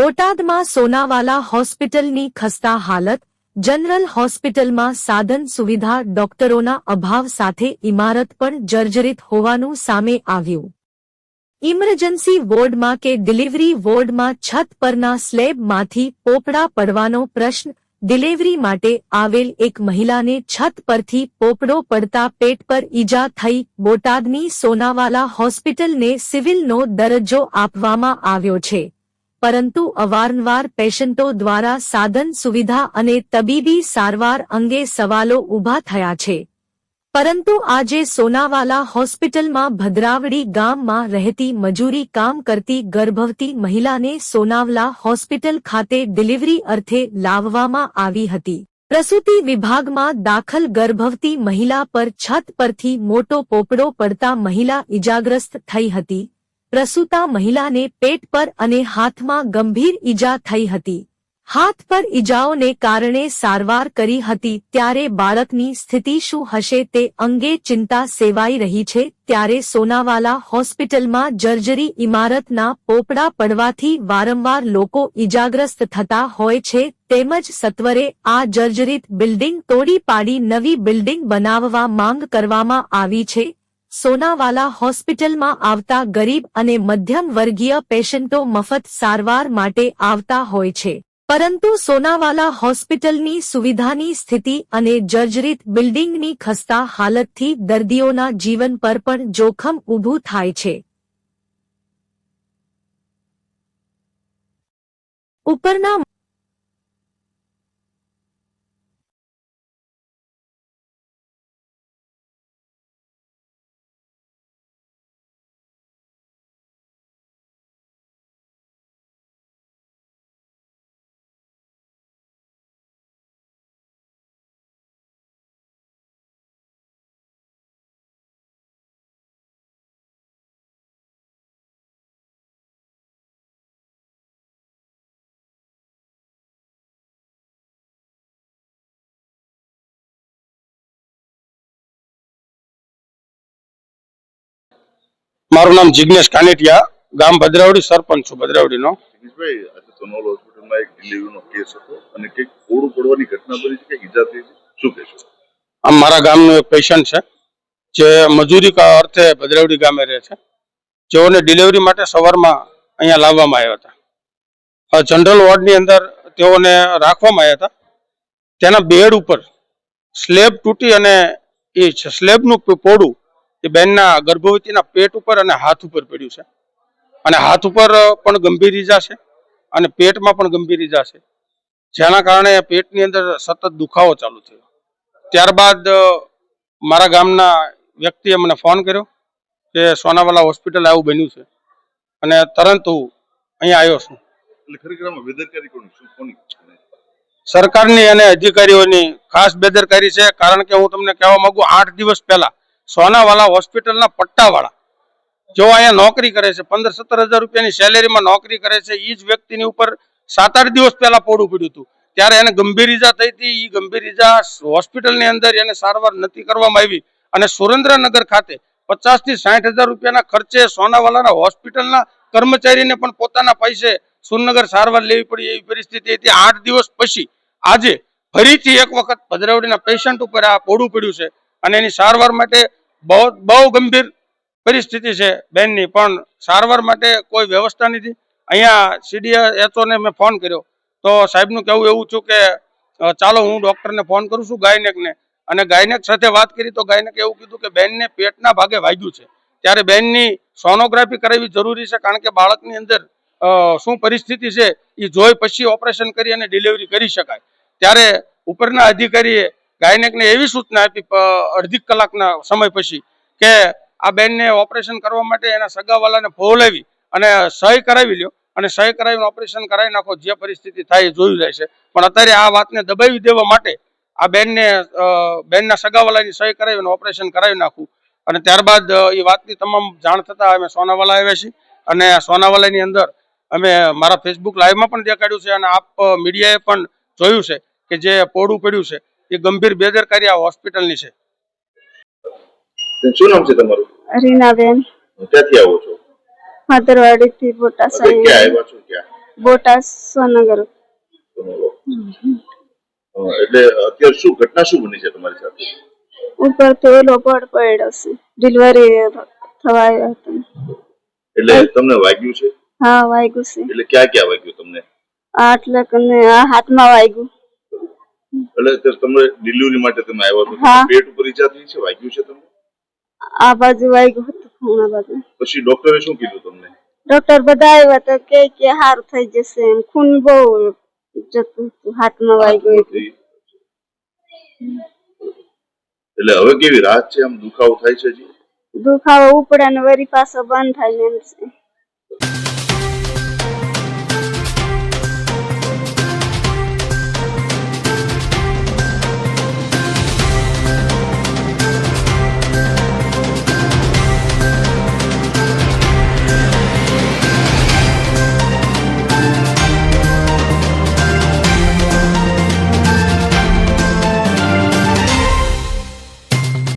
બોટાદમાં સોનાવાલા હોસ્પિટલની ખસ્તા હાલત, જનરલ હોસ્પિટલમાં સાધન સુવિધા, ડોક્ટરોના અભાવ સાથે ઇમારત પણ જર્જરિત હોવાનું સામે આવ્યું. ઇમરજન્સી વોર્ડમાં કે ડિલિવરી વોર્ડમાં છત પરના સ્લેબમાંથી પોપડા પડવાનો પ્રશ્ન, ડિલિવરી માટે આવેલ એક મહિલાને છત પરથી પોપડો પડતા પેટ પર ઈજા થઈ, બોટાદની સોનાવાલા હોસ્પિટલને સિવિલનો દરજ્જો આપવામાં આવ્યો છે. પરંતુ અવારનવાર પેશન્ટો દ્વારા સાધન સુવિધા અને તબીબી સારવાર અંગે સવાલો ઊભા થયા છે. પરંતુ આજે સોનાવાલા હોસ્પિટલમાં ભદ્રાવડી ગામમાં રહેતી મજૂરી કામ કરતી ગર્ભવતી મહિલાને સોનાવલા હોસ્પિટલ ખાતે ડિલિવરી અર્થે લાવવામાં આવી હતી. પ્રસૂતિ વિભાગમાં દાખલ ગર્ભવતી મહિલા પર છત પરથી મોટો પોપડો પડતા મહિલા ઇજાગ્રસ્ત થઈ હતી. પ્રસૂતા મહિલાને પેટ પર અને હાથમાં ગંભીર ઈજા થઈ હતી. હાથ પર ઈજાઓને કારણે સારવાર કરી હતી ત્યારે બાળકની સ્થિતિ શું હશે તે અંગે ચિંતા સેવાઈ રહી છે ત્યારે સોનાવાલા હોસ્પિટલમાં જર્જરી ઇમારતના પોપડા પડવાથી વારંવાર લોકો ઈજાગ્રસ્ત થતા હોય છે તેમજ સત્વરે આ જર્જરિત બિલ્ડિંગ તોડી પાડી નવી બિલ્ડિંગ બનાવવા માંગ કરવામાં આવી છે. સોનાવાલા હોસ્પિટલમાં આવતા ગરીબ અને મધ્યમ વર્ગીય પેશન્ટો મફત સારવાર માટે આવતા હોય છે. પરંતુ સોનાવાલા હોસ્પિટલની સુવિધાની સ્થિતિ અને જર્જરિત બિલ્ડિંગની ખસ્તા હાલતથી દર્દીઓના જીવન પર પણ જોખમ ઊભું થાય છે. ઉપરના મારું નામ જિગ્નેશ કાનેટિયા ગામ ભદ્રાવડી સરપંચ છું ભદ્રાવડીનો. સોનોલ હોસ્પિટલમાં એક ડિલિવરીનો કેસ હતો અને કંઈક કોડું પડવાની ઘટના બની છે કે ઈજા થઈ છે? શું કહેશો? આમ મારા ગામનો એક પેશન્ટ છે જે મજૂરી કા અર્થે ભદ્રાવડી ગામે રહે છે. જેઓને ડિલિવરી માટે સવારમાં અહીંયા લાવવામાં આવ્યા હતા. જનરલ વોર્ડની અંદર તેઓને રાખવામાં આવ્યા હતા. તેના બેડ ઉપર સ્લેબ તૂટી અને એ સ્લેબનું પોડું એ બેનના ગર્ભવતીના પેટ ઉપર અને હાથ ઉપર પડ્યું છે. અને હાથ ઉપર પણ ગંભીર ઈજા છે અને પેટમાં પણ ગંભીર ઈજા છે. જેના કારણે પેટની અંદર સતત દુખાવો ચાલુ થયો. ત્યારબાદ મારા ગામના વ્યક્તિએ મને ફોન કર્યો કે સોનાવાલા હોસ્પિટલ આવું બન્યું છે. અને તરત હું અહીંયા આવ્યો છું. સરકારની અને અધિકારીઓની ખાસ બેદરકારી છે કારણ કે હું તમને કહેવા માંગુ આઠ દિવસ પહેલા સોનાવાલા હોસ્પિટલના પટ્ટાવાળા. જો અહીંયા નોકરી કરે છે, પંદર સત્તર હજાર રૂપિયાની સેલેરીમાં નોકરી કરે છે એ જ વ્યક્તિની ઉપર સાત આઠ દિવસ પહેલા પોડું પડ્યું હતું. ત્યારે એને ગંભીર ઈજા થઈ હતી એ ગંભીર ઈજા હોસ્પિટલની અંદર એને સારવાર નથી કરવામાં આવી. અને સુરેન્દ્રનગર ખાતે પચાસથી સાઠ હજાર રૂપિયાના ખર્ચે સોનાવાલાના હોસ્પિટલના કર્મચારીને પણ પોતાના પૈસે સુરનગર સારવાર લેવી પડી એવી પરિસ્થિતિ હતી. આઠ દિવસ પછી આજે ફરીથી એક વખત ભદ્રાવડીના પેશન્ટ ઉપર આ પોડું પડ્યું છે. અને એની સારવાર માટે બહુ બહુ ગંભીર પરિસ્થિતિ છે બેનની, પણ સારવાર માટે કોઈ વ્યવસ્થા નથી. અહીંયા સીડીએચઓને મેં ફોન કર્યો. તો સાહેબનું કહેવું એવું છું કે ચાલો હું ડૉક્ટરને ફોન કરું છું ગાયનેકને. અને ગાયનેક સાથે વાત કરી તો ગાયનેક એવું કીધું કે બેનને પેટના ભાગે વાગ્યું છે. ત્યારે બેનની સોનોગ્રાફી કરાવવી જરૂરી છે કારણ કે બાળકની અંદર શું પરિસ્થિતિ છે એ જોઈ પછી ઓપરેશન કરી અને ડિલિવરી કરી શકાય. ત્યારે ઉપરના અધિકારીએ ગાયનેકને એવી સૂચના આપી અડધી કલાકના સમય પછી કે આ બેનને ઓપરેશન કરવા માટે એના સગાવાલાને બોલાવી અને સહી કરાવી લ્યો. અને સહી કરાવીને ઓપરેશન કરાવી નાખો, જે પરિસ્થિતિ થાય એ જોયું જાય છે. પણ અત્યારે આ વાતને દબાવી દેવા માટે આ બેનને બેનના સગાવાલાની સહી કરાવીને ઓપરેશન કરાવી નાખું. અને ત્યારબાદ એ વાતની તમામ જાણ થતાં અમે સોનાવાલા આવ્યા છીએ. અને સોનાવાલાની અંદર અમે મારા ફેસબુક લાઈવમાં પણ દેખાડ્યું છે અને આપ મીડિયાએ પણ જોયું છે કે જે પોડું પડ્યું છે. એ ગંભીર બેદરકારી આ હોસ્પિટલની છે. શું નામ છે તમારું? રીનાબેન. ક્યાંથી આવો છો? મધરવાડીથી મોટા અત્યારે ક્યાં આવ્યા છો? ક્યાં? બોટાદ સોનગર એટલે અત્યારે શું ઘટના શું બની છે તમારી સાથે? ઉપરથી ઓલો પડ પડ્યો છે. ડિલિવરી થવા આવ્યો હતો. એટલે તમને વાગ્યું છે? હા વાગ્યું છે. એટલે ક્યાં ક્યાં વાગ્યું તમને? આટલે કને આ હાથમાં વાગ્યું. એટલે અત્યારે તમે ડિલિવરી માટે તમે આવ્યા હતા. પેટ ઉપર ઈજા થઈ છે? વાગ્યું છે તમને? આ બાજુ વાગ્યું હતું ખૂણા બાજુ. પછી ડોક્ટરે શું કીધું તમને? ડોક્ટર બધા આવ્યા તો કે કે સારું થઈ જશે એમ. ખૂન બહુ જતું હાથમાં વાગ્યું એટલે હવે કેવી રાહત છે? આમ દુખાવો થાય છે હજી? દુખાવો ઉપડે ને વરી પાછો બંધ થાય ને એમ છે.